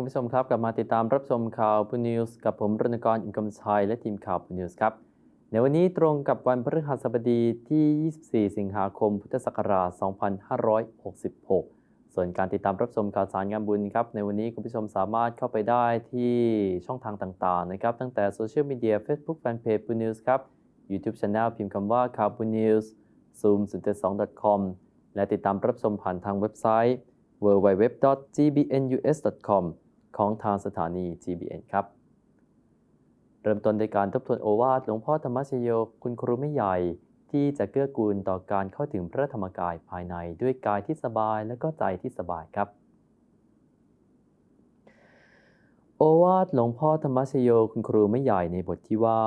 คุณผู้ชมครับกลับมาติดตามรับชมข่าวพูนิวส์กับผมรณกรอินกำชัยและทีมข่าวพูนิวส์ครับในวันนี้ตรงกับวันพฤหัสบดีที่ 24 สิงหาคม พุทธศักราช 2566 ส่วนการติดตามรับชมข่าวสารงานบุญครับในวันนี้คุณผู้ชมสามารถเข้าไปได้ที่ช่องทางต่างๆนะครับตั้งแต่โซเชียลมีเดีย Facebook Fanpage พูนิวส์ครับ YouTube Channel พิมพ์คำว่าข่าวพูนิวส์ zoom 0 com และติดตามรับชมผ่านทางเว็บไซต์ www.gbnus.com ของทางสถานี GBN ครับ เริ่มต้นด้วยการทบทวนโอวาทหลวงพ่อธรรมชโยคุณครูไม่ใหญ่ ที่จะเกื้อกูลต่อการเข้าถึงพระธรรมกายภายในด้วยกายที่สบายและก็ใจที่สบายครับ โอวาทหลวงพ่อธรรมชโยคุณครูไม่ใหญ่ในบทที่ว่า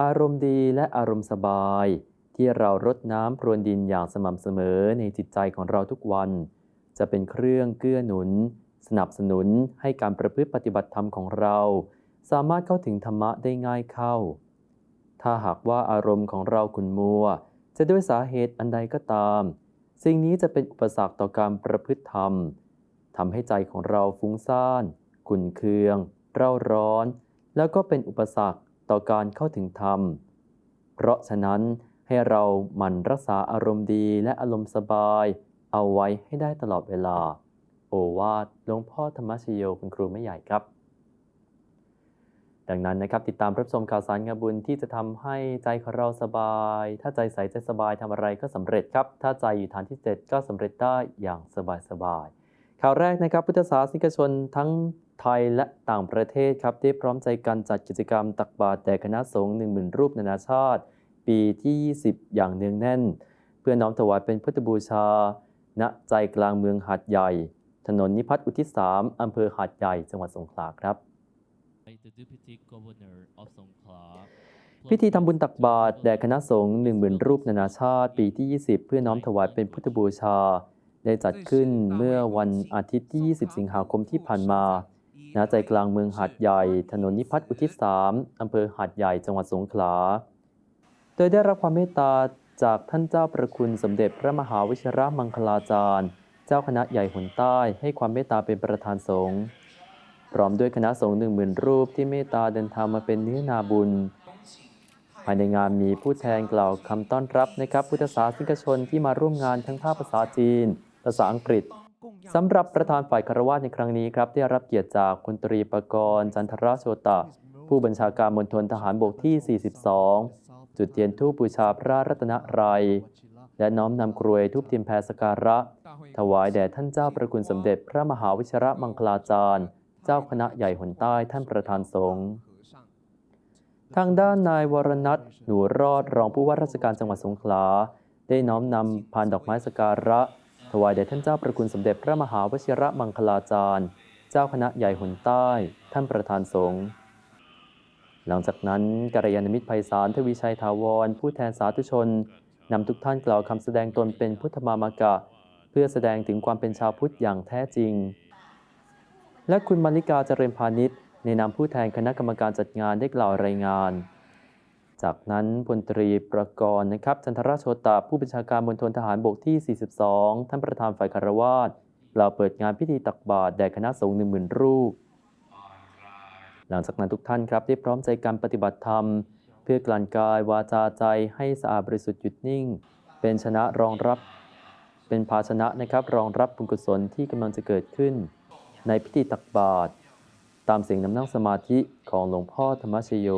อารมณ์ดีและอารมณ์สบาย ที่เรารดน้ำพรวนดินอย่างสม่ำเสมอในจิตใจของเราทุกวัน จะเป็นเครื่องเกื้อหนุน สนับสนุนให้การประพฤติปฏิบัติธรรมของเรา สามารถเข้าถึงธรรมะได้ง่ายเข้า ถ้าหากว่าอารมณ์ของเราขุ่นมัว จะด้วยสาเหตุอันใดก็ตาม สิ่งนี้จะเป็นอุปสรรคต่อการประพฤติธรรมทำให้ใจของเราฟุ้งซ่านขุ่นเคือง เร่าร้อน แล้วก็เป็นอุปสรรคต่อการเข้าถึงธรรม เพราะฉะนั้นให้เราหมั่นรักษาอารมณ์ดีและอารมณ์สบาย เอาไว้ให้ได้ตลอดเวลา โอวาทหลวงพ่อธรรมชโยคุณครูไม่ใหญ่ครับ ดังนั้นนะครับติดตามรับชมข่าวสารงานบุญที่จะทำให้ใจของเราสบาย ถ้าใจใสใจสบายทำอะไรก็สำเร็จครับ ถ้าใจอยู่ฐานที่เจ็ดก็สำเร็จได้อย่างสบายสบายข่าวแรกนะครับพุทธศาสนิกชนทั้งไทยและต่างประเทศครับได้พร้อมใจกันจัดกิจกรรมตักบาตรแด่คณะสงฆ์1 0,000รูปนานาชาติ ปีที่ 20 อย่างเนืองแน่น เพื่อน้อมถวายเป็นพุทธบูชา ณใจกลางเมืองหาดใหญ่ ถนนนิพัฒน์อุทิศสามอำเภอหาดใหญ่จังหวัดสงขลาครับ by the Deputy Governor of Songkhla พิธีทำบุญตักบาตรแด่คณะสงฆ์1 0,000รูปนานาชาติ ปีที่ 20 เพื่อน้อมถวายเป็นพุทธบูชา ได้จัดขึ้นเมื่อวันอาทิตย์ที่ 20 สิงหาคมที่ผ่านมาณใจกลางเมืองหาดใหญ่ ถนนนิพัฒน์อุทิศสามอำเภอหาดใหญ่จังหวัดสงขลา โดยได้รับความเมตตาจากท่านเจ้าประคุณสมเด็จพระมหาวชิระมังคลาจารย์ เจ้าคณะใหญ่หนใต้ให้ความเมตตาเป็นประธานสงฆ์พร้อมด้วยคณะสงฆ์หนึ่งหมื่นรูปที่เมตตาเดินทางมาเป็นเนื้อนาบุญ ภายในงานมีผู้แทนกล่าวคำต้อนรับนะครับพุทธศาสนิกชนที่มาร่วมงานทั้งภาคภาษาจีน ภาษาอังกฤษสำหรับประธานฝ่ายคารวะในครั้งนี้ครับ ได้รับเกียรติจากพลตรีประกรณ์จันทรโชตะ ผู้บัญชาการมณฑลทหารบกที่ 42 จุดเทียนทูปบูชาพระรัตนตรัย และน้อมนำกรวยทูปเทียนแพรสกการะ ถวายแด่ท่านเจ้าประคุณสมเด็จพระมหาวิชระมังคลาจารย์ เจ้าคณะใหญ่หนใต้ท่านประธานสงฆ์ทางด้านนายวรนัทหนูรอดรองผู้ว่าราชการจังหวัดสงขลา ได้น้อมนำพานดอกไม้สกการะ ถวายแด่ท่านเจ้าประคุณสมเด็จพระมหาวชิระมังคลาจารย์ เจ้าคณะใหญ่หนใต้ ท่านประธานสงฆ์หลังจากนั้นกัลยาณมิตรไพศาลทวีชัยถาวร ผู้แทนสาธุชน นำทุกท่านกล่าวคำแสดงตนเป็นพุทธมามกะ เพื่อแสดงถึงความเป็นชาวพุทธอย่างแท้จริง และคุณมาริกาเจริญพาณิชย์ในนามผู้แทนคณะกรรมการจัดงานได้กล่าวรายงาน จากนั้นพลตรีประกรณ์นะครับจันทราโชตาผู้บัญชาการมณฑลทหารบกที่ 42 ท่านประธานฝ่ายคารวาสกล่าวเปิดงานพิธีตักบาตรแด่คณะสงฆ์หนึ่งหมื่นรูป หลังจากนั้นทุกท่านครับได้พร้อมใจกันปฏิบัติธรรม เพื่อกลั่นกายวาจาใจให้สะอาดบริสุทธิ์หยุดนิ่ง เป็นชนะรองรับ เป็นภาชนะนะครับรองรับบุญกุศลที่กำลังจะเกิดขึ้น ในพิธีตักบาตรตามเสียงนำนั่งสมาธิของหลวงพ่อธรรมชโย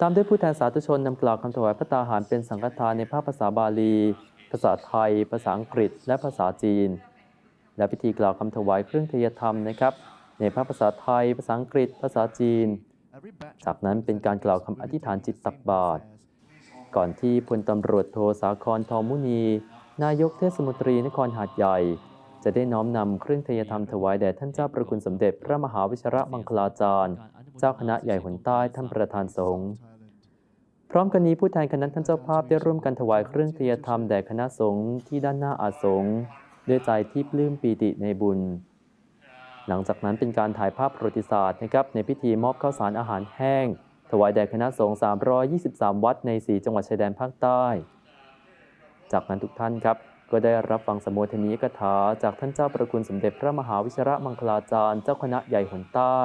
ตามด้วยผู้แทนสาธุชนนำกล่าวคำถวายพระตาหารเป็นสังฆทานในภาคภาษาบาลี ภาษาไทย ภาษาอังกฤษ และภาษาจีน และพิธีกล่าวคำถวายเครื่องเทยธรรมนะครับ ในภาคภาษาไทย ภาษาอังกฤษ ภาษาจีน จากนั้นเป็นการกล่าวคำอธิษฐานจิตตักบาตรก่อนที่พลตำรวจโทสาครทองมุนี นายกเทศมนตรีนครหาดใหญ่ จะได้น้อมนำเครื่องเทยธรรมถวายแด่ท่านเจ้าประคุณสมเด็จพระมหาวิชระมังคลาจารย์ เจ้าคณะใหญ่หนใต้ท่านประธานสงฆ์พร้อมกันนี้ผู้แทนคณะท่านเจ้าภาพได้ร่วมกันถวายเครื่องเทยธรรมแด่คณะสงฆ์ที่ด้านหน้าอาสงฆ์ด้วยใจที่ปลื้มปีติในบุญ หลังจากนั้นเป็นการถ่ายภาพประวัติศาสตร์นะครับในพิธีมอบข้าวสารอาหารแห้ง ถวายแด่คณะสงฆ์323 วัดใน 4 จังหวัดชายแดนภาคใต้ จากนั้นทุกท่านครับ ก็ได้รับฟังสมโภชนียกถาจากท่านเจ้าประคุณสมเด็จพระมหาวิชระมังคลาจารย์เจ้าคณะใหญ่หนใต้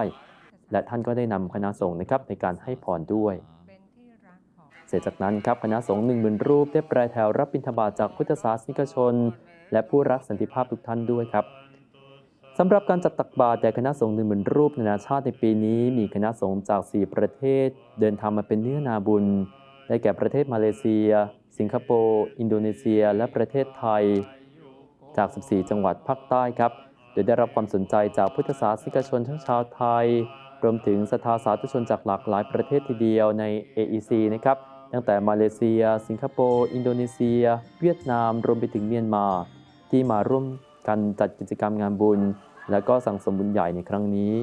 และท่านก็ได้นำคณะสงฆ์นะครับในการให้พรด้วยเป็นที่รักของเสร็จจากนั้นครับคณะสงฆ์หนึ่งหมื่นรูปได้แปรแถวรับบิณฑบาตจากพุทธศาสนิกชน และผู้รักสันติภาพทุกท่านด้วยครับ สำหรับการจัดตักบาตรแด่คณะสงฆ์หนึ่งหมื่นรูปนานาชาติในปีนี้ มีคณะสงฆ์จาก 4 ประเทศ เดินทางมาเป็นเนื้อนาบุญ ได้แก่ประเทศมาเลเซีย สิงคโปร์ อินโดนีเซีย และประเทศไทย จาก 14 จังหวัดภาคใต้ครับ โดยได้รับความสนใจจากพุทธศาสนิกชนทั้งชาวไทย รวมถึงศรัทธาสาธุชนจากหลากหลายประเทศทีเดียวใน AEC นะครับ ตั้งแต่มาเลเซีย สิงคโปร์ อินโดนีเซีย เวียดนาม รวมไปถึงเมียนมา ที่มาร่วม กันจัดกิจกรรมงานบุญ และก็สั่งสมบุญใหญ่ในครั้งนี้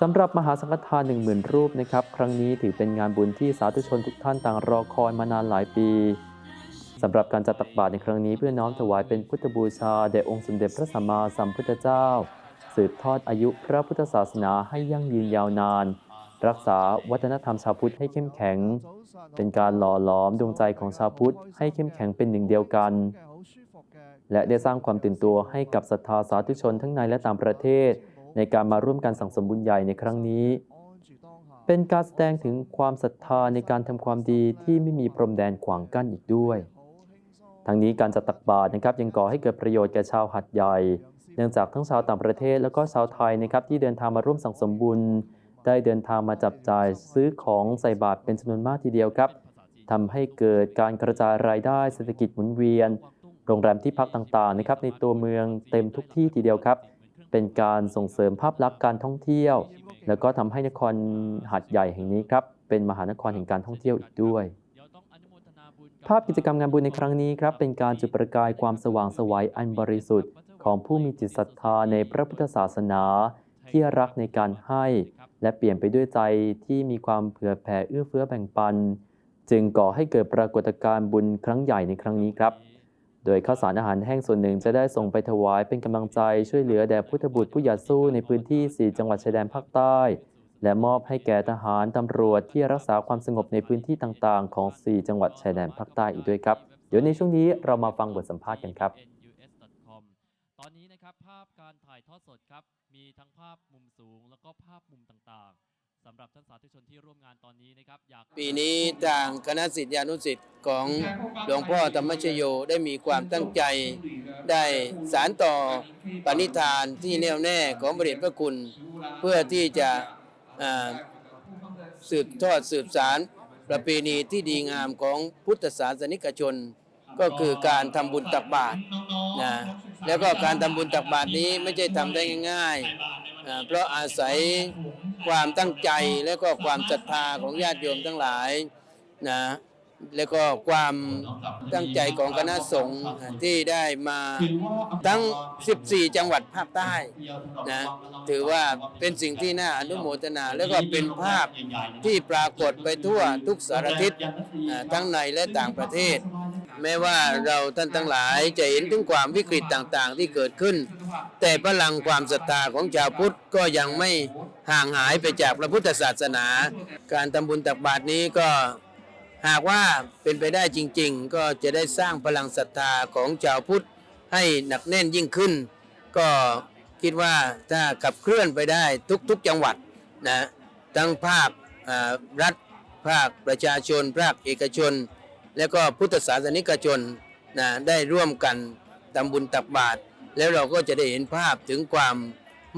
สำหรับมหาสังฆทาน 1 0,000 รูปนะครับ ครั้งนี้ถือเป็นงานบุญที่สาธุชนทุกท่านต่างรอคอยมานานหลายปีสำหรับการจัดตักบาตรในครั้งนี้เพื่อน้อมถวายเป็นพุทธบูชาแด่องค์สมเด็จพระสัมมาสัมพุทธเจ้า สืบทอดอายุพระพุทธศาสนาให้ยั่งยืนยาวนาน รักษาวัฒนธรรมชาวพุทธให้เข้มแข็ง เป็นการหล่อหลอมดวงใจของชาวพุทธให้เข้มแข็งเป็นหนึ่งเดียวกัน และได้สร้างความตื่นตัวให้กับศรัทธาสาธุชนทั้งในและต่างประเทศ ในการมาร่วมกันสั่งสมบุญใหญ่ในครั้งนี้ เป็นการแสดงถึงความศรัทธาในการทำความดีที่ไม่มีพรมแดนขวางกั้นอีกด้วย ทั้งนี้การจัดตักบาตรนะครับยังก่อให้เกิดประโยชน์แก่ชาวหัดใหญ่ เนื่องจากทั้งชาวต่างประเทศแล้วก็ชาวไทยนะครับที่เดินทางมาร่วมสั่งสมบุญ ได้เดินทางมาจับจ่ายซื้อของใส่บาตรเป็นจำนวนมากทีเดียวครับทำให้เกิดการกระจายรายได้เศรษฐกิจหมุนเวียน โรงแรมที่พักต่างๆนะครับในตัวเมืองเต็มทุกที่ทีเดียวครับ เป็นการส่งเสริมภาพลักษณ์การท่องเที่ยว แล้วก็ทำให้นครหัดใหญ่แห่งนี้ครับเป็นมหานครแห่งการท่องเที่ยวอีกด้วย ภาพกิจกรรมงานบุญในครั้งนี้ครับเป็นการจุดประกายความสว่างสวัยอันบริสุทธิ์ ของผู้มีจิตศรัทธาในพระพุทธศาสนา ที่รักในการให้ และเปลี่ยนไปด้วยใจที่มีความเผื่อแผ่เอื้อเฟื้อแบ่งปัน จึงก่อให้เกิดปรากฏการณ์บุญครั้งใหญ่ในครั้งนี้ครับ โดยข้าวสารอาหารแห้งส่วนหนึ่งจะได้ส่งไปถวายเป็นกำลังใจช่วยเหลือแด่พุทธบุตรผู้หยาดสู้ในพื้นที่ 4 จังหวัดชายแดนภาคใต้ และมอบให้แก่ทหารตำรวจที่รักษาความสงบในพื้นที่ต่างๆ ของ 4 จังหวัดชายแดนภาคใต้อีกด้วยครับ เดี๋ยวในช่วงนี้เรามาฟังบทสัมภาษณ์กันครับ us.com ตอนนี้นะครับภาพการถ่ายทอดสดครับมีทั้งภาพมุมสูงแล้วก็ภาพมุมต่างๆ สำหรับท่านสาธุชนที่ร่วมงานตอนนี้นะครับอยากปีนี้ทางคณะสิทธิานุสิทธิ์ของหลวงพ่อธรรมชโยได้มีความตั้งใจได้สารต่อปณิธานที่แน่วแน่ของบริเดชพระคุณ เพื่อที่จะสืบทอดสืบสารประเพณีที่ดีงามของพุทธศาสนิกชน ก็คือการทำบุญตักบาตรนะแล้วก็การทำบุญตักบาตรนี้ไม่ใช่ทำได้ง่ายๆเพราะอาศัย ความตั้งใจและก็ความศรัทธาของญาติโยมทั้งหลายนะแล้วก็ความตั้งใจของคณะสงฆ์ที่ได้มาทั้ง 14 จังหวัดภาคใต้นะถือว่าเป็นสิ่งที่น่าอนุโมทนา แล้วก็เป็นภาพที่ปรากฏไปทั่วทุกสารทิศทั้งในและต่างประเทศ แม้ว่าเราท่านทั้งหลายจะเห็นถึงความวิกฤตต่างๆ ที่เกิดขึ้น แต่พลังความศรัทธาของชาวพุทธก็ยังไม่ห่างหายไปจากพระพุทธศาสนา การทำบุญตักบาตรนี้ก็หากว่าเป็นไปได้จริง ๆ ก็จะได้สร้างพลังศรัทธาของชาวพุทธให้หนักแน่นยิ่งขึ้น ก็คิดว่าถ้าขับเคลื่อนไปได้ทุกๆจังหวัดนะทั้งภาคอ่ารัฐภาคประชาชนภาคเอกชน แล้วก็พุทธศาสนิกชนนะได้ร่วมกันทำบุญตักบาตรแล้วเราก็จะได้เห็นภาพถึงความ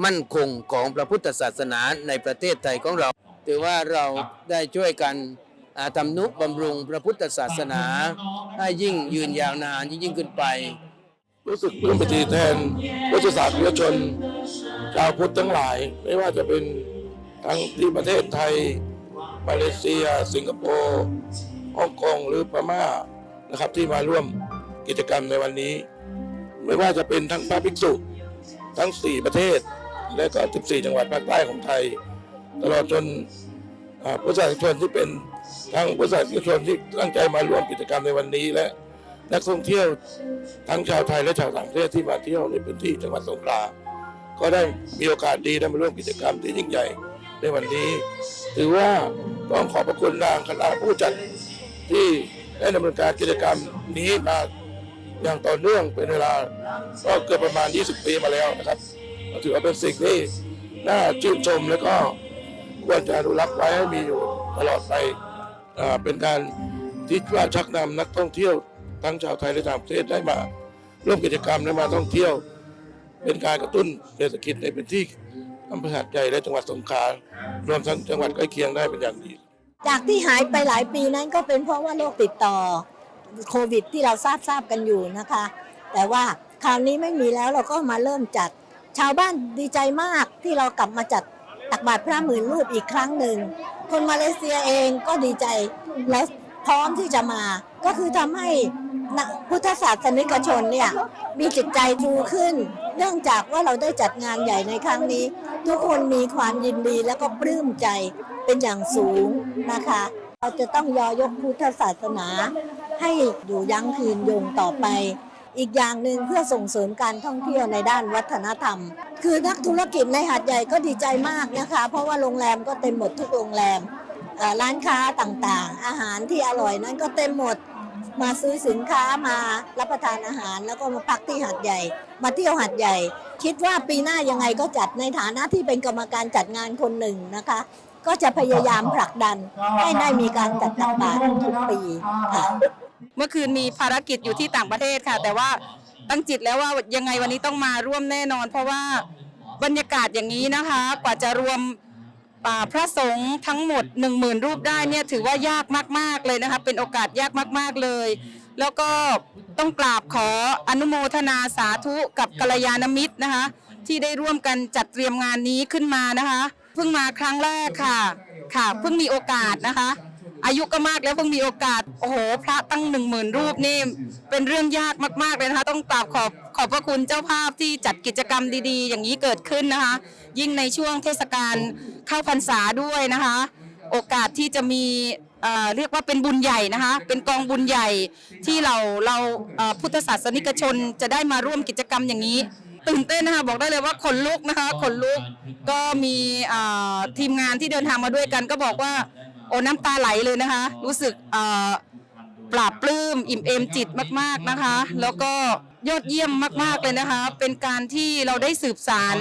มั่นคงของพระพุทธศาสนาในประเทศไทยของเรา ถือว่าเราได้ช่วยกันทำนุบำรุงพระพุทธศาสนา ให้ยิ่งยืนยาวนานยิ่งขึ้นไป รู้สึกปลื้มปิติแทนพุทธศาสนิกชน ชาวพุทธทั้งหลาย ไม่ว่าจะเป็นทั้งที่ประเทศไทย มาเลเซีย สิงคโปร์ ฮ่องกงหรือพม่านะครับที่มาร่วมกิจกรรมในวันนี้ ไม่ว่าจะเป็นทั้งพระภิกษุทั้ง 4 ประเทศ และก็ 14 จังหวัดภาคใต้ของไทย ตลอดจนอ่าพุทธศาสนิกชนที่เป็นทั้งพุทธศาสนิกชนที่ตั้งใจมาร่วมกิจกรรมในวันนี้ และนักท่องเที่ยวทั้งชาวไทยและชาวต่างประเทศที่มาเที่ยวในพื้นที่จังหวัดสงขลาก็ได้มีโอกาสดีได้มาร่วมกิจกรรมที่ยิ่งใหญ่ในวันนี้ ถือว่าต้องขอบพระคุณทางคณะผู้จัด ที่ได้ดำเนินการกิจกรรมนี้มาอย่างต่อเนื่องเป็นเวลาก็เกือบประมาณ 20 ปีมาแล้วนะครับถือว่าเป็นสิ่งที่น่าชื่นชมแล้วก็ควรจะอนุรักษ์ไว้ให้มีอยู่ตลอดไปเป็นการที่ว่าชักนำนักท่องเที่ยวทั้งชาวไทยและต่างประเทศได้มาร่วมกิจกรรมและมาท่องเที่ยว เป็นการกระตุ้นเศรษฐกิจในพื้นที่อำเภอหาดใหญ่และจังหวัดสงขลารวมทั้งจังหวัดใกล้เคียงได้เป็นอย่างดี จากที่หายไปหลายปีนั้นก็เป็นเพราะว่าโรคติดต่อโควิดที่เราทราบทราบกันอยู่นะคะ แต่ว่าคราวนี้ไม่มีแล้วเราก็มาเริ่มจัด ชาวบ้านดีใจมากที่เรากลับมาจัดตักบาตรพระหมื่นรูปอีกครั้งหนึ่ง คนมาเลเซียเองก็ดีใจและพร้อมที่จะมา ก็คือทำให้พุทธศาสนิกชนเนี่ยมีจิตใจฟูขึ้น เนื่องจากว่าเราได้จัดงานใหญ่ในครั้งนี้ ทุกคนมีความยินดีแล้วก็ปลื้มใจเป็นอย่างสูงนะคะ เราจะต้องยอยกพุทธศาสนา ให้อยู่ยั้งคืนยงต่อไป อีกอย่างหนึ่งเพื่อส่งเสริมการท่องเที่ยวในด้านวัฒนธรรม คือนักธุรกิจในหาดใหญ่ก็ดีใจมากนะคะ เพราะว่าโรงแรมก็เต็มหมดทุกโรงแรมร้านค้าต่างๆ อาหารที่อร่อยนั้นก็เต็มหมด มาซื้อสินค้ามารับประทานอาหาร แล้วก็มาพักที่หาดใหญ่ มาเที่ยวหาดใหญ่ คิดว่าปีหน้ายังไงก็จัดในฐานะที่เป็นกรรมการจัดงานคนหนึ่งนะคะ ก็จะพยายามผลักดันให้ได้มีการจัดตักบาตรทุกปีค่ะเมื่อคืนมีภารกิจอยู่ที่ต่างประเทศค่ะ แต่ว่าตั้งจิตแล้วว่ายังไงวันนี้ต้องมาร่วมแน่นอน เพราะว่าบรรยากาศอย่างนี้นะคะ กว่าจะรวม อ่าพระสงฆ์ทั้งหมด 1 0,000 รูปได้เนี่ยถือว่ายากมากๆเลยนะคะเป็นโอกาสยากมากๆเลย แล้วก็ต้องกราบขออนุโมทนาสาธุกับกัลยาณมิตรนะคะ ที่ได้ร่วมกันจัดเตรียมงานนี้ขึ้นมานะคะ เพิ่งมาครั้งแรกค่ะค่ะเพิ่งมีโอกาสนะคะ อายุก็มากแล้วเพิ่งมีโอกาสโอ้โหพระตั้งหนึ่งหมื่นรูปนี่เป็นเรื่องยากมากๆเลยนะคะ ต้องกราบขอบ ขอบพระคุณเจ้าภาพที่จัดกิจกรรมดีๆ อย่างนี้เกิดขึ้นนะคะ ยิ่งในช่วงเทศกาลเข้าพรรษาด้วยนะคะ โอกาสที่จะมีเรียกว่าเป็นบุญใหญ่นะคะ เป็นกองบุญใหญ่ที่เราเราพุทธศาสนิกชนจะได้มาร่วมกิจกรรมอย่างนี้ตื่นเต้นนะคะบอกได้เลยว่าขนลุกนะคะขนลุกก็มีทีมงานที่เดินทางมาด้วยกัน ก็บอกว่าโอ้น้ำตาไหลเลยนะคะ รู้สึก ปราบปลื้มอิ่มเอมจิตมากๆนะคะ แล้วก็ยอดเยี่ยมมากๆเลยนะคะ เป็นการที่เราได้สืบสาร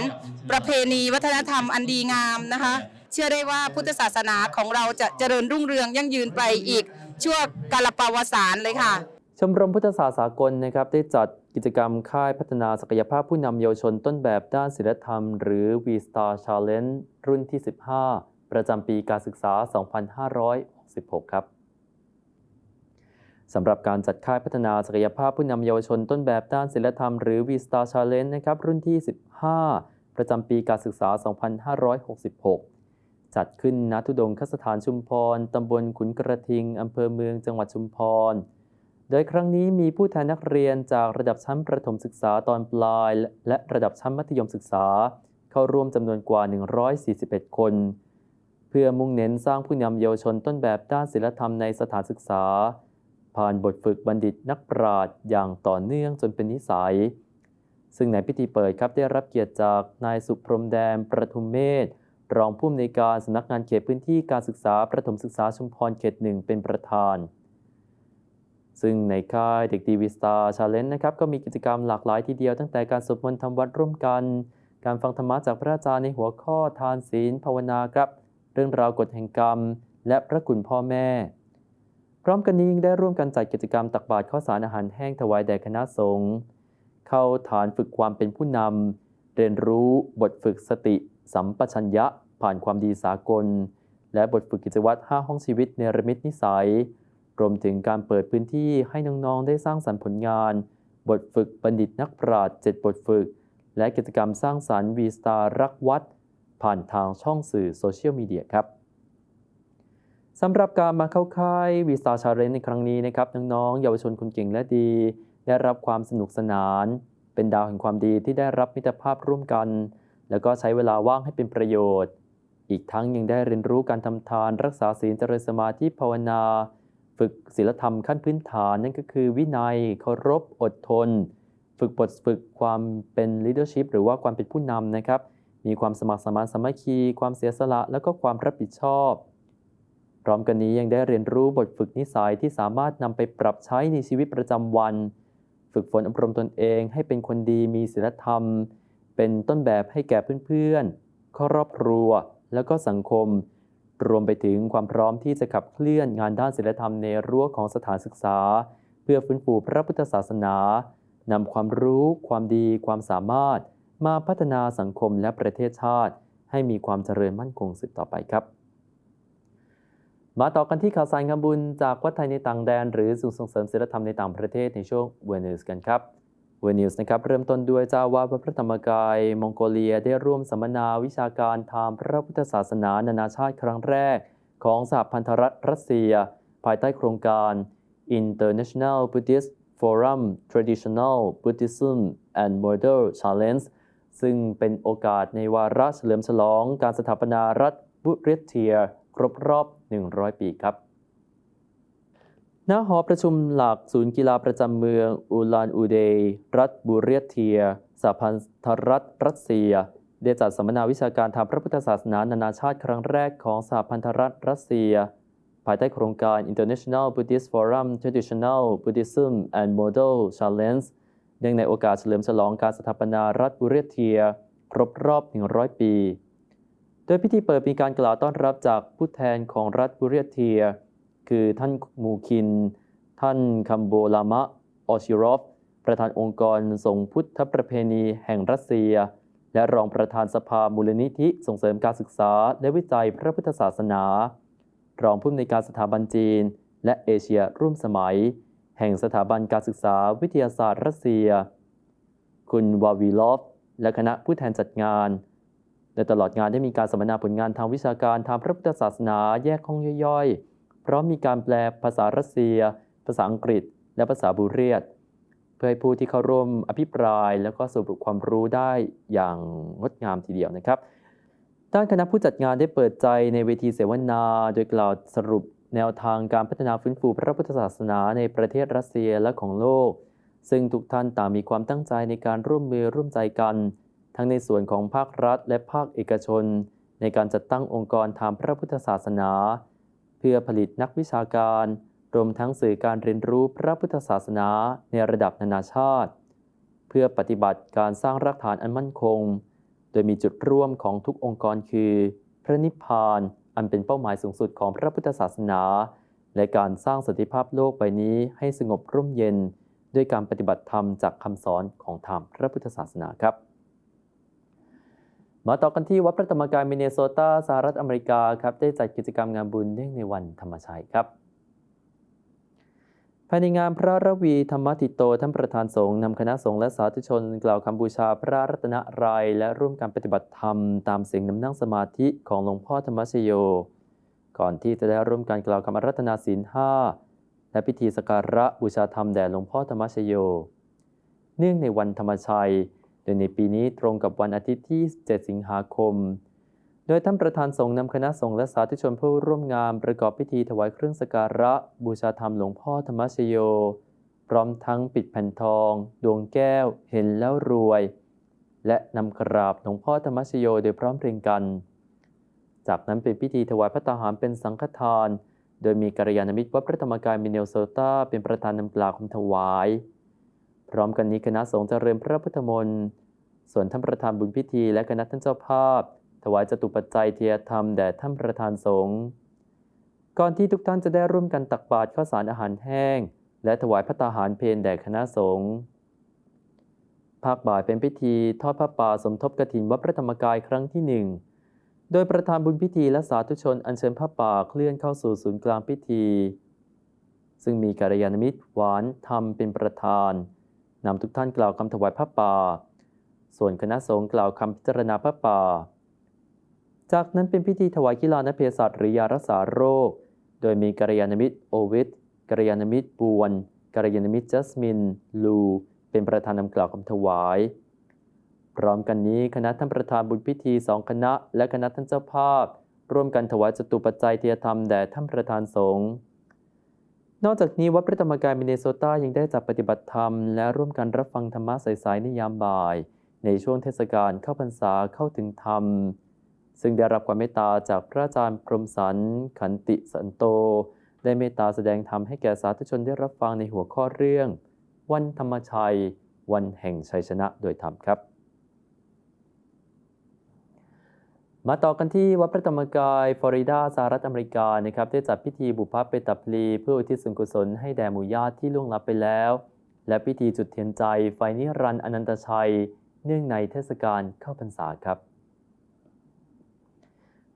ประเพณีวัฒนธรรมอันดีงามนะคะ เชื่อได้ว่าพุทธศาสนาของเราจะเจริญรุ่งเรืองยั่งยืนไปอีก ชั่วกาลปวสารเลยค่ะ ชมรมพุทธศาสตร์สากลนะครับได้จัดกิจกรรมค่ายพัฒนาศักยภาพผู้นำเยาวชนต้นแบบด้านศิลธรรม หรือ V Star Challenge รุ่นที่ 15 ประจำปีการศึกษา 2566 ครับ สำหรับการจัดค่ายพัฒนาศักยภาพผู้นำเยาวชนต้นแบบด้านศิลธรรมหรือ V Star Challenge นะครับรุ่นที่ 15 ประจำปีการศึกษา 2566 จัดขึ้นณทุดงคสถานชุมพรตำบลขุนกระทิงอำเภอเมืองจังหวัดชุมพร โดยครั้งนี้มีผู้แทนนักเรียนจากระดับชั้นประถมศึกษาตอนปลาย และระดับชั้นมัธยมศึกษา เข้าร่วมจำนวนกว่า 141 คน เพื่อมุ่งเน้นสร้างผู้นำเยาวชนต้นแบบด้านศิลธรรมในสถานศึกษา ผ่านบทฝึกบัณฑิตนักปราชญ์อย่างต่อเนื่องจนเป็นนิสัย ซึ่งในพิธีเปิดครับได้รับเกียรติจากนายสุพรมแดมประทุมเมธรองผู้อำนวยการสำนักงานเขตพื้นที่การศึกษาประถมศึกษาชุมพรเขตหนึ่งเป็นประธาน ซึ่งในค่ายเด็กดีวิสตาชาเลนจ์นะครับก็มีกิจกรรมหลากหลายทีเดียวตั้งแต่การสวดมนต์ทำวัดร่วมกัน การฟังธรรมะจากพระอาจารย์ในหัวข้อทานศีลภาวนาครับ เรื่องราวกฎแห่งกรรม และพระคุณพ่อแม่ พร้อมกันนี้ยังได้ร่วมกันจัดกิจกรรมตักบาตรข้าวสารอาหารแห้งถวายแด่คณะสงฆ์เข้าฐานฝึกความเป็นผู้นำเรียนรู้บทฝึกสติ สัมปชัญญะ ผ่านความดีสากล และบทฝึกกิจวัตร 5 ห้องชีวิตเนรมิตนิสัย รวมถึงการเปิดพื้นที่ให้น้องๆ ได้สร้างสรรค์ผลงาน บทฝึกบัณฑิตนักปราชญ์7บทฝึก และกิจกรรมสร้างสรรค์วีสตารักวัด ผ่านทางช่องสื่อโซเชียลมีเดียครับ สำหรับการมาเข้าค่ายวีสตาชาเรนในครั้งนี้นะครับน้องๆเยาวชนคนเก่งและดี ได้รับความสนุกสนาน เป็นดาวแห่งความดีที่ได้รับมิตรภาพร่วมกัน แล้วก็ใช้เวลาว่างให้เป็นประโยชน์ อีกทั้งยังได้เรียนรู้การทำทานรักษาศีลเจริญสมาธิภาวนา ฝึกศีลธรรมขั้นพื้นฐานนั่นก็คือวินัยเคารพอดทน ฝึกบทฝึกความเป็น leadership หรือว่าความเป็นผู้นำนะครับมีความสมัครสมานสามัคคี ความเสียสละ แล้วก็ความรับผิดชอบ พร้อมกันนี้ยังได้เรียนรู้บทฝึกนิสัยที่สามารถนำไปปรับใช้ในชีวิตประจำวัน ฝึกฝนอบรมตนเองให้เป็นคนดีมีศีลธรรม เป็นต้นแบบให้แก่เพื่อนๆครอบครัว แล้วก็สังคม รวมไปถึงความพร้อมที่จะขับเคลื่อนงานด้านศีลธรรมในรั้วของสถานศึกษา เพื่อฟื้นฟูพระพุทธศาสนานำความรู้ ความดี ความสามารถ มาพัฒนาสังคมและประเทศชาติ ให้มีความเจริญมั่นคงสืบต่อไปครับ มาต่อกันที่ข่าวสารงานบุญจากวัดไทยในต่างแดน หรือศูนย์ส่งเสริมศีลธรรมในต่างประเทศในช่วงเวนิวส์กันครับเวนิวส์นะครับเริ่มต้นด้วยเจ้าวาดพระธรรมกายมองโกเลียได้ร่วมสัมมนาวิชาการทางพระพุทธศาสนานานาชาติครั้งแรก ของสหพันธรัฐรัสเซีย ภายใต้โครงการ International Buddhist Forum Traditional Buddhism and Model Challenge ซึ่งเป็นโอกาสในวาระเฉลิมฉลองการสถาปนารัฐบุเรเทีย ครบรอบ 100 ปีครับ ณ หอประชุมหลักศูนย์กีฬาประจำเมืองอูลานอูเดย์รัฐบูเรียเทียสหพันธรัฐรัสเซีย ได้จัดสัมมนาวิชาการทางพระพุทธศาสนานานาชาติครั้งแรกของสหพันธรัฐรัสเซีย ภายใต้โครงการ International Buddhist Forum Traditional Buddhism and Model Challenge เนื่องในโอกาสเฉลิมฉลองการสถาปนารัฐบูเรียเทีย ครบรอบ 100 ปี โดยพิธีเปิดมีการกล่าวต้อนรับจากผู้แทนของรัฐบูเรียเทีย คือท่านมูคิน ท่านคัมโบลามะออชิรอฟ ประธานองค์กรส่งพุทธประเพณีแห่งรัสเซีย และรองประธานสภามูลนิธิส่งเสริมการศึกษาและวิจัยพระพุทธศาสนา รองผู้อำนวยการสถาบันจีน และเอเชียร่วมสมัย แห่งสถาบันการศึกษาวิทยาศาสตร์รัสเซีย คุณวาวีลอฟ และคณะผู้แทนจัดงาน โดยตลอดงานได้มีการสัมมนาผลงานทางวิชาการทางพระพุทธศาสนาแยกห้องย่อยๆ พร้อมมีการแปลภาษารัสเซีย ภาษาอังกฤษ และภาษาบูเรียดเพื่อให้ผู้ที่เข้าร่วมอภิปรายแล้วก็สรุปความรู้ได้อย่างงดงามทีเดียวนะครับ ด้านคณะผู้จัดงานได้เปิดใจในเวทีเสวนา โดยกล่าวสรุปแนวทางการพัฒนาฟื้นฟูพระพุทธศาสนาในประเทศรัสเซียและของโลก ซึ่งทุกท่านต่างมีความตั้งใจในการร่วมมือร่วมใจกัน ทั้งในส่วนของภาครัฐและภาคเอกชน ในการจัดตั้งองค์กรทางพระพุทธศาสนา เพื่อผลิตนักวิชาการ รวมทั้งสื่อการเรียนรู้พระพุทธศาสนาในระดับนานาชาติ เพื่อปฏิบัติการสร้างรากฐานอันมั่นคง โดยมีจุดร่วมของทุกองค์กรคือ พระนิพพานอันเป็นเป้าหมายสูงสุดของพระพุทธศาสนา และการสร้างสันติภาพโลกใบนี้ให้สงบร่มเย็น ด้วยการปฏิบัติธรรมจากคำสอนของธรรมพระพุทธศาสนาครับ มาต่อกันที่วัดพระธรรมกายมินเนโซตาสหรัฐอเมริกาครับได้จัดกิจกรรมงานบุญเนื่องในวันธรรมชัยครับภายในงานพระระวีธรรมติโตท่านประธานสงฆ์นำคณะสงฆ์และสาธุชน กล่าวคำบูชาพระรัตนรยัยและร่วมการปฏิบัติธรรม ตามเสียงน้ำนั่งสมาธิของหลวงพ่อธรรมชโย ก่อนที่จะได้ร่วมการกล่าวคำรัตนาศีลห้าและพิธีสกการะบูชาธรรมแด่หลวงพ่อธรรมชโย เนื่องในวันธรรมชัย โดยในปีนี้ตรงกับวันอาทิตย์ที่ 7 สิงหาคม โดยท่านประธานสงฆ์นำคณะสงฆ์และสาธุชนผู้ร่วมงานประกอบพิธีถวายเครื่องสัการะ บูชาธรรมหลวงพ่อธรรมชโย พร้อมทั้งปิดแผ่นทอง ดวงแก้ว เห็นแล้วรวย และนำกราบหลวงพ่อธรรมชโยโดยพร้อมเพรียงกัน จากนั้นเป็นพิธีถวายพระตาหารเป็นสังฆทาน โดยมีกัลยาณมิตรวัดพระธรรมกายมิเนลโซตาเป็นประธานนำกล่าวคำถวาย ร้อมกันนี้คณะสงฆ์เจริญพระพุทธมนต์ส่วนท่านประธานบุญพิธีและคณะท่านเจ้าภาพ ถวายจตุปัจจัยเทียธรรมแด่ท่านประธานสงฆ์ก่อนที่ทุกท่านจะได้ร่วมกันตักบาตรข้าวสารอาหารแห้ง และถวายพระตาหารเพลแด่คณะสงฆ์ภาคบ่ายเป็นพิธีทอดพระป่าสมทบกฐินวัดพระธรรมกายครั้งที่หนึ่งโดยประธานบุญพิธีและสาธุชนอัญเชิญพระป่าเคลื่อนเข้าสู่ศูนย์กลางพิธี ซึ่งมีกัลยาณมิตรหวานธรรมเป็นประธาน นำทุกท่านกล่าวคำถวายพระป่า ส่วนคณะสงฆ์กล่าวคำพิจารณาพระป่า จากนั้นเป็นพิธีถวายกีฬานเภสัชหรือยารักษาโรค โดยมีกัลยาณมิตรโอวิทกัลยาณมิตรบวนกัลยาณมิตรจัสมิน ลู เป็นประธานนำกล่าวคำถวาย พร้อมกันนี้คณะท่านประธานบุญพิธีสองคณะ และคณะท่านเจ้าภาพ ร่วมกันถวายจตุปัจจัยเทียธรรมแด่ท่านประธานสงฆ์ นอกจากนี้วัดพระธรรมกายมินเนโซตายังได้จัดปฏิบัติธรรม และร่วมกันรับฟังธรรมะสายๆในยามบ่าย ในช่วงเทศกาลเข้าพรรษาเข้าถึงธรรม ซึ่งได้รับความเมตตาจากพระอาจารย์พรหมสันขันติสันโต ได้เมตตาแสดงธรรมให้แก่สาธุชนได้รับฟังในหัวข้อเรื่อง วันธรรมชัย วันแห่งชัยชนะโดยธรรมครับ มาต่อกันที่วัดพระธรรมกายฟลอริดาสหรัฐอเมริกานะครับได้จัดพิธีบุพเพเปตพลีเพื่ออุทิศส่วนกุศลให้แด่หมู่ญาติที่ล่วงลับไปแล้ว และพิธีจุดเทียนใจไฟนิรันดร์อนันตชัย เนื่องในเทศกาลเข้าพรรษาครับ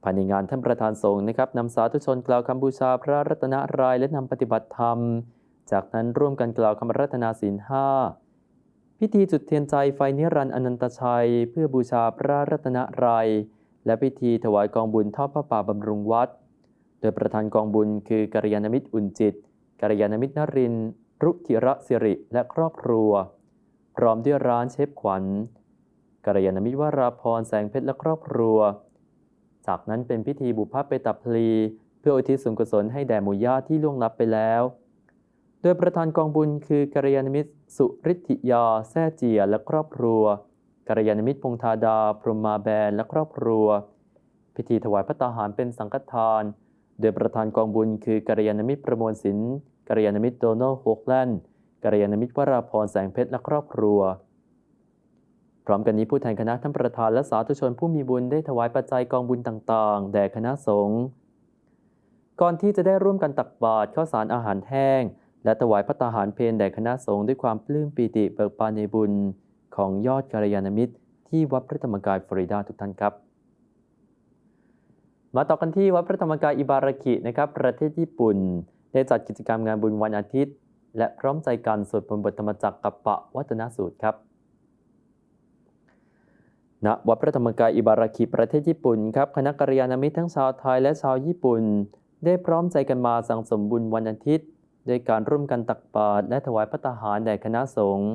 ภายในงานท่านประธานสงฆ์นะครับนำสาธุชนกล่าวคำบูชาพระรัตนรายและนำปฏิบัติธรรม จากนั้นร่วมกันกล่าวคำรัตนาศีลห้าพิธีจุดเทียนใจไฟนิรันดร์อนันตชัย เพื่อบูชาพระรัตนรยัย และพิธีถวายกองบุญทอดพระป่าบำรุงวัด โดยประธานกองบุญคือกัลยาณมิตรอุ่นจิตกัลยาณมิตรนรินทร์รุธิระสิริและครอบครัว พร้อมด้วยร้านเชฟขวัญกัลยาณมิตรวราพรแสงเพชรและครอบครัว จากนั้นเป็นพิธีบุพเพตัพลี เพื่ออุทิศส่วนกุศลให้แด่หมู่ญาติที่ล่วงลับไปแล้ว โดยประธานกองบุญคือกัลยาณมิตรสุริธิยาแซ่เจียและครอบครัว กัลยาณมิตรพงธาดา พรหมาแบนและครอบครัว พิธีถวายพระตาหารเป็นสังฆทาน โดยประธานกองบุญคือกัลยาณมิตรประมวลศิลป์กัลยาณมิตรโดนัลด์โฮกแลนด์กัลยาณมิตรวราพรแสงเพชรและครอบครัว พร้อมกันนี้ผู้แทนคณะท่านประธานและสาธุชนผู้มีบุญได้ถวายปัจจัยกองบุญต่างๆ แด่คณะสงฆ์ก่อนที่จะได้ร่วมกันตักบาตรข้าวสารอาหารแห้ง และถวายพระตาหารเพลแด่คณะสงฆ์ด้วยความปลื้มปีติเบิกบานในบุญ ของยอดกัลยาณมิตร ที่วัดพระธรรมกายฟลอริดาทุกท่านครับ มาต่อกันที่วัดพระธรรมกายอิบารากินะครับประเทศญี่ปุ่น ได้จัดกิจกรรมงานบุญวันอาทิตย์ และพร้อมใจกันสวดมนต์บทธรรมจักรกับปะวัฒนสูตรครับณวัดพระธรรมกายอิบารากิประเทศญี่ปุ่นครับคณะกัลยาณมิตรทั้งชาวไทยและชาวญี่ปุ่น ได้พร้อมใจกันมาสั่งสมบุญวันอาทิตย์ด้วยการร่วมกันตักบาตรและถวายพระตาหารแด่คณะสงฆ์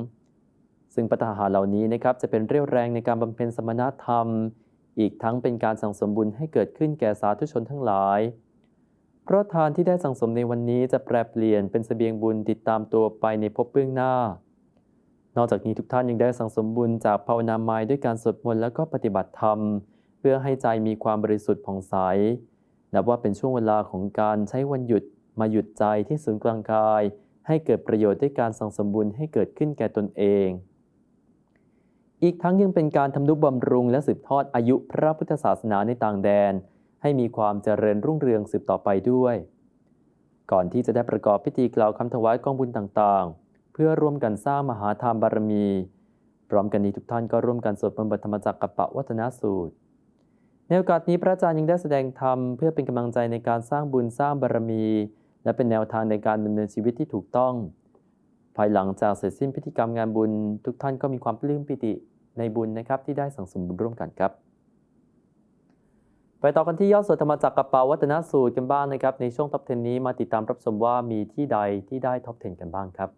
ซึ่งพระตหาเหล่านี้นะครับจะเป็นเรี่ยวแรงในการบำเพ็ญสมณธรรม อีกทั้งเป็นการสั่งสมบุญให้เกิดขึ้นแก่สาธุชนทั้งหลาย เพราะทานที่ได้สั่งสมในวันนี้จะแปรเปลี่ยนเป็นเสบียงบุญติดตามตัวไปในภพเบื้องหน้า นอกจากนี้ทุกท่านยังได้สั่งสมบุญจากภาวนาไม้ด้วยการสวดมนต์แล้วก็ปฏิบัติธรรม เพื่อให้ใจมีความบริสุทธิ์ผ่องใสนับว่าเป็นช่วงเวลาของการใช้วันหยุดมาหยุดใจที่ศูนย์กลางกาย ให้เกิดประโยชน์ด้วยการสั่งสมบุญให้เกิดขึ้นแก่ตนเอง อีกทั้งยังเป็นการทำนุบำรุงและสืบทอดอายุพระพุทธศาสนาในต่างแดน ให้มีความเจริญรุ่งเรืองสืบต่อไปด้วย ก่อนที่จะได้ประกอบพิธีกล่าวคำถวายกองบุญต่างๆ เพื่อร่วมกันสร้างมหาธรรมบารมี พร้อมกันนี้ทุกท่านก็ร่วมกันสวดมนต์บทธรรมจักรกับปะวัฒนสูตร ในโอกาสนี้พระอาจารย์ยังได้แสดงธรรมเพื่อเป็นกำลังใจในการสร้างบุญสร้างบารมี และเป็นแนวทางในการดำเนินชีวิตที่ถูกต้อง ภายหลังจากเสร็จสิ้นพิธีกรรมงานบุญ ทุกท่านก็มีความปลื้มปิติในบุญนะครับที่ได้สั่งสมบุญร่วมกันครับ ไปต่อกันที่ยอดสวดธรรมจักรกับปาวัฒนสูตรกันบ้างนะครับ ในช่วงท็อป10นี้มาติดตามรับชมว่ามีที่ใดที่ได้ท็อป10 กันบ้างครับ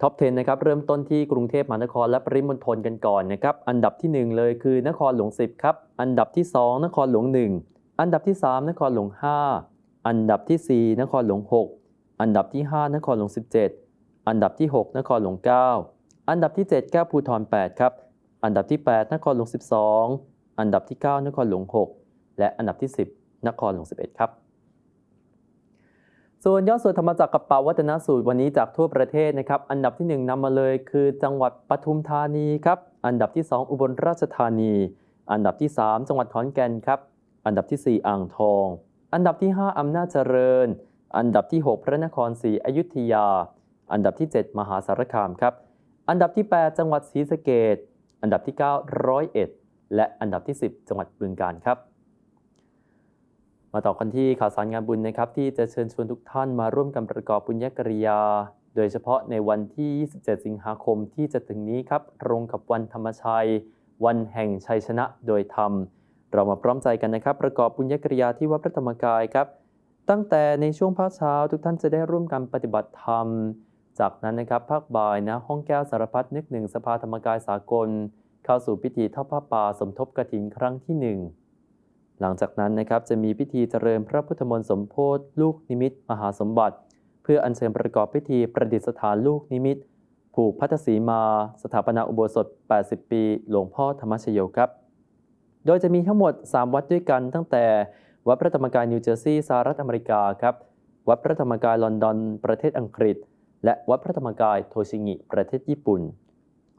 ท็อป 10 นะครับ เริ่มต้นที่กรุงเทพมหานครและปริมณฑลกันก่อนนะครับ อันดับที่ 1 เลยคือนครหลวง 10 ครับ อันดับที่ 2 นครหลวง 1 อันดับที่ 3 นครหลวง 5 อันดับที่ 4 นครหลวง 6 อันดับที่ 5 นครหลวง 17 อันดับที่ 6 นครหลวง 9 อันดับที่ 7 แก้วภูทร8ครับ อันดับที่ 8 นครหลวง 12 อันดับที่ 9 นครหลวง 6 และอันดับที่ 10 นครหลวง 11 ครับ ส่วนยอดสวดธรรมจักรกับปาวัฒนสูตรวันนี้จากทั่วประเทศนะครับ อันดับที่ 1นำมาเลยคือจังหวัดปทุมธานีครับ อันดับที่ 2 อุบลราชธานี อันดับที่ 3 จังหวัดขอนแก่นครับ อันดับที่ 4 อ่างทอง อันดับที่ 5 อำนาจเจริญ อันดับที่ 6 พระนครศรีอยุธยา อันดับที่ 7 มหาสารคามครับ อันดับที่ 8 จังหวัดศรีสะเกดอันดับที่ 9 ร้อยเอ็ด และอันดับที่ 10 จังหวัดบึงกาฬครับ มาต่อกันที่ข่าวสารงานบุญนะครับ ที่จะเชิญชวนทุกท่านมาร่วมกันประกอบบุญญกริยา โดยเฉพาะในวันที่ 27 สิงหาคมที่จะถึงนี้ครับตรงกับวันธรรมชัย วันแห่งชัยชนะโดยธรรม เรามาพร้อมใจกันนะครับ ประกอบบุญญกริยาที่วัดพระธรรมกายครับ ตั้งแต่ในช่วงภาคเช้าทุกท่านจะได้ร่วมกันปฏิบัติธรรม จากนั้นนะครับภาคบ่ายนะห้องแก้วสารพัดนึกหนึ่งสภาธรรมกายสากล เข้าสู่พิธีทอดผ้าป่าสมทบกฐินครั้งที่หนึ่งหลังจากนั้นนะครับจะมีพิธีเจริญพระพุทธมนต์สมโพธิลูกนิมิต มหาสมบัติ เพื่ออัญเชิญประกอบพิธีประดิษฐานลูกนิมิต ผูกพัทธสีมา สถาปนาอุโบสถ 80 ปี หลวงพ่อธรรมชโยครับ โดยจะมีทั้งหมด 3 วัดด้วยกันตั้งแต่ วัดพระธรรมกายนิวเจอร์ซีย์สหรัฐอเมริกาครับ วัดพระธรรมกายลอนดอน ประเทศอังกฤษ และวัดพระธรรมกายโทชิงิ ประเทศญี่ปุ่น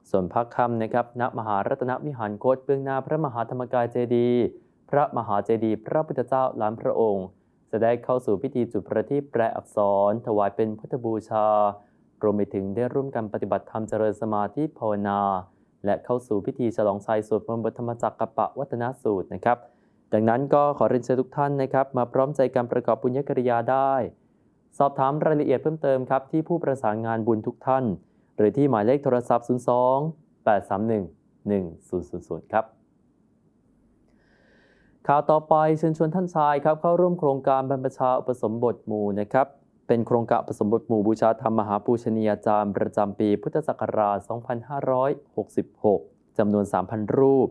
ส่วนภาคค่ำนะครับ ณ มหารัตนวิหารโคตเบื้องหน้าพระมหาธรรมกายเจดีย์ พระมหาเจดีย์พระพุทธเจ้าล้านพระองค์ จะได้เข้าสู่พิธีจุดประทีปแปลอักษร ถวายเป็นพุทธบูชารวมไปถึงได้ร่วมกันปฏิบัติธรรมเจริญสมาธิภาวนา และเข้าสู่พิธีฉลองชัยสวดมนต์บทธรรมจักรกปะวัฒนสูตรนะครับ ดังนั้นก็ขอเรียนเชิญทุกท่านนะครับ มาพร้อมใจการประกอบบุญญกริยาได้ สอบถามรายละเอียดเพิ่มเติมครับ ที่ผู้ประสานงานบุญทุกท่าน หรือที่หมายเลขโทรศัพท์ 02 831 1000 ครับ ข่าวต่อไปเชิญชวนท่านชายครับ เข้าร่วมโครงการบรรพชาอุปสมบทหมู่นะครับ เป็นโครงการอุปสมบทหมู่บูชาธรรมมหาปูชนียาจารย์ประจำปีพุทธศักราช 2566 จำนวน 3,000 รูป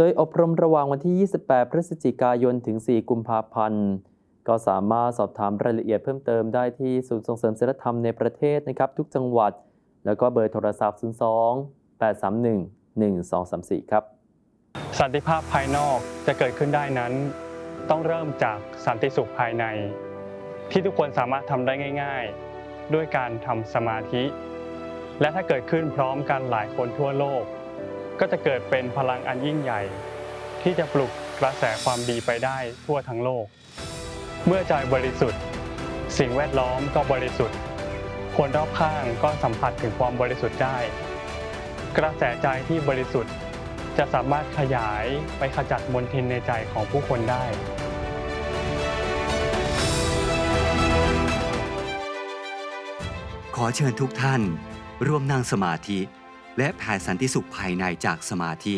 โดยอบรมระหว่างวันที่ 28 พฤศจิกายน ถึง 4 กุมภาพันธ์ ก็สามารถสอบถามรายละเอียดเพิ่มเติมได้ที่ศูนย์ส่งเสริมศิลธรรมในประเทศนะครับทุกจังหวัด แล้วก็เบอร์โทรศัพท์ 02 831 1234 ครับ สันติภาพภายนอกจะเกิดขึ้นได้นั้น ต้องเริ่มจากสันติสุขภายใน ที่ทุกคนสามารถทำได้ง่าย ๆ ด้วยการทำสมาธิ และถ้าเกิดขึ้นพร้อมกันหลายคนทั่วโลก ก็จะเกิดเป็นพลังอันยิ่งใหญ่ ที่จะปลุกกระแสความดีไปได้ทั่วทั้งโลก เมื่อใจบริสุทธิ์ สิ่งแวดล้อมก็บริสุทธิ์ คนรอบข้างก็สัมผัสถึงความบริสุทธิ์ได้ กระแสใจที่บริสุทธิ์จะสามารถขยายไปขจัดมลทินในใจของผู้คนได้ขอเชิญทุกท่าน ร่วมนั่งสมาธิ และแผ่สันติสุขภายในจากสมาธิ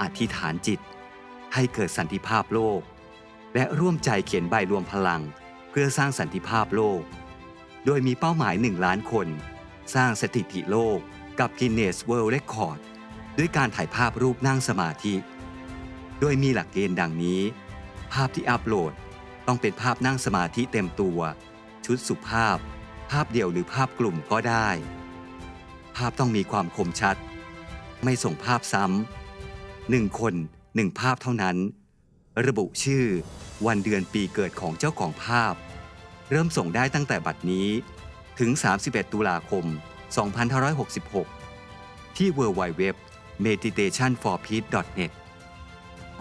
อธิษฐานจิต ให้เกิดสันติภาพโลก และร่วมใจเขียนใบรวมพลัง เพื่อสร้างสันติภาพโลก โดยมีเป้าหมาย 1 ล้านคน สร้างสถิติโลกกับ Guinness World Record ด้วยการถ่ายภาพรูปนั่งสมาธิ โดยมีหลักเกณฑ์ดังนี้ ภาพที่อัปโหลดต้องเป็นภาพนั่งสมาธิเต็มตัว ชุดสุภาพ ภาพเดี่ยวหรือภาพกลุ่มก็ได้ ภาพต้องมีความคมชัด ไม่ส่งภาพซ้ำหนึ่งคนหนึ่งภาพเท่านั้น ระบุชื่อ วันเดือนปีเกิดของเจ้าของภาพ เริ่มส่งได้ตั้งแต่บัดนี้ถึง 31 ตุลาคม 2566 ที่ www meditationforpeace.net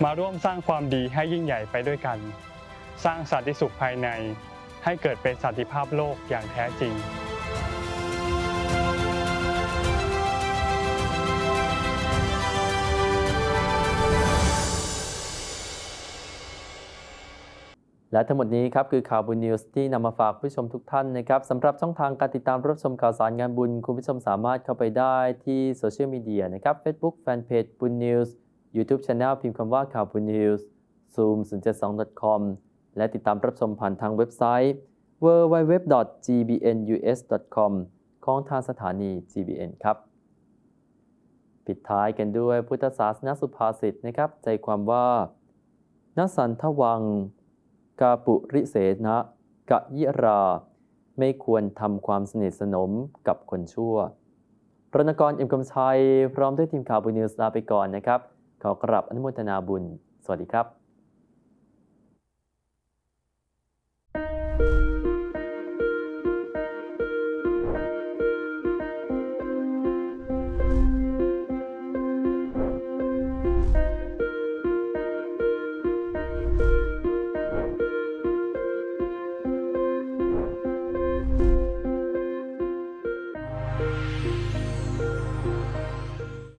มาร่วมสร้างความดีให้ยิ่งใหญ่ไปด้วยกัน สร้างสันติสุขภายในให้เกิดเป็นสันติภาพโลกอย่างแท้จริง และทั้งหมดนี้ครับคือข่าวบุญนิวส์ที่นำมาฝากผู้ชมทุกท่านนะครับสำหรับช่องทางการติดตามรับชมข่าวสารงานบุญ คุณผู้ชมสามารถเข้าไปได้ที่โซเชียลมีเดียนะครับ Facebook Fanpage บุญนิวส์ YouTube Channel พิมพ์คำว่าข่าวบุญนิวส์ zoom 072 com และติดตามรับชมผ่านทางเว็บไซต์ www.gbnus.com ของทางสถานี GBN ครับ ปิดท้ายกันด้วยพุทธศาสนสุภาษิตนะครับ ใจความว่า นสันทวัง กาปุริเสนะกะยิรา ไม่ควรทำความสนิทสนมกับคนชั่วรณกรเอ็มกำชัย พร้อมด้วยทีมข่าวบุญนิวส์ลาไปก่อนนะครับ ขอกราบอนุโมทนาบุญ สวัสดีครับ